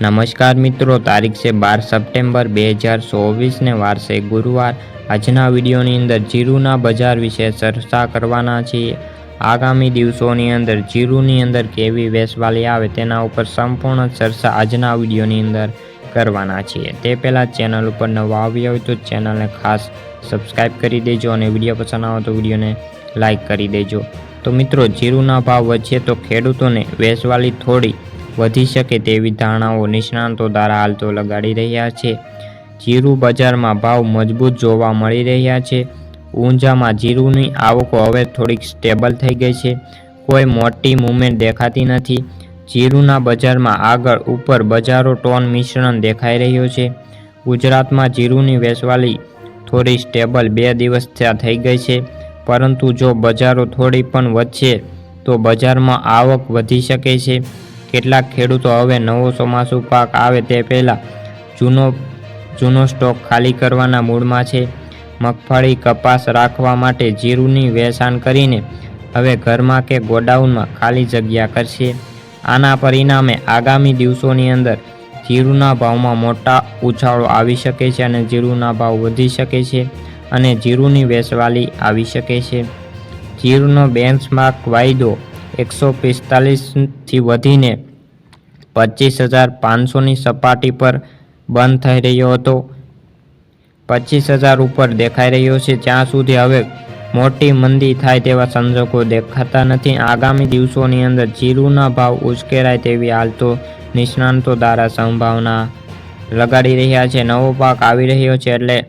નમસ્કાર મિત્રો, તારીખ છે બાર સપ્ટેમ્બર બે હજાર ચોવીસને વારસે ગુરુવાર. આજના વિડીયોની અંદર જીરુના બજાર વિશે ચર્ચા કરવાના છીએ. આગામી દિવસોની અંદર જીરુની અંદર કેવી વેસવાલી આવે તેના ઉપર સંપૂર્ણ ચર્ચા આજના વિડીયોની અંદર કરવાના છીએ. તે પહેલાં ચેનલ ઉપર નવા આવ્યા હોય તો ચેનલને ખાસ સબસ્ક્રાઈબ કરી દેજો અને વીડિયો પસંદ આવે તો વિડીયોને લાઇક કરી દેજો. તો મિત્રો, જીરુના ભાવ વચ્ચે તો ખેડૂતોને વેસવાલી થોડી વધી શકે તેવી ધારણાઓ નિષ્ણાંતો દ્વારા હાલતો લગાડી રહ્યા છે. જીરું બજારમાં ભાવ મજબૂત જોવા મળી રહ્યા છે. ઊંઝામાં જીરુંની આવકો હવે થોડીક સ્ટેબલ થઈ ગઈ છે. કોઈ મોટી મૂવમેન્ટ દેખાતી નથી. જીરુંના બજારમાં આગળ ઉપર બજારો ટોન મિશ્રણ દેખાઈ રહ્યો છે. ગુજરાતમાં જીરુની વેચવાલી થોડી સ્ટેબલ બે દિવસ ત્યાં થઈ ગઈ છે. પરંતુ જો બજારો થોડી પણ વધશે, તો બજારમાં આવક વધી શકે છે. કેટલાક ખેડૂતો હવે નવો ચોમાસુ પાક આવે તે પહેલાં જૂનો જૂનો સ્ટોક ખાલી કરવાના મૂડમાં છે. મગફળી કપાસ રાખવા માટે જીરુની વેચાણ કરીને હવે ઘરમાં કે ગોડાઉનમાં ખાલી જગ્યા કરશે. આના પરિણામે આગામી દિવસોની અંદર જીરુના ભાવમાં મોટા ઉછાળો આવી શકે છે અને જીરુના ભાવ વધી શકે છે અને જીરુની વેચવાલી આવી શકે છે. જીરુનો બેન્ચમાર્ક વાયદો એકસો પિસ્તાલીસથી વધીને પચીસ હજાર પાંચસોની સપાટી પર બંધ થઈ રહ્યો હતો. પચીસ હજાર ઉપર દેખાઈ રહ્યો છે. જ્યાં સુધી હવે મોટી મંદી થાય તેવા સંજોગો દેખાતા નથી. આગામી દિવસોની અંદર જીરુના ભાવ ઉશ્કેરાય તેવી હાલ તો નિષ્ણાંતો દ્વારા સંભાવના લગાડી રહ્યા છે. નવો પાક આવી રહ્યો છે એટલે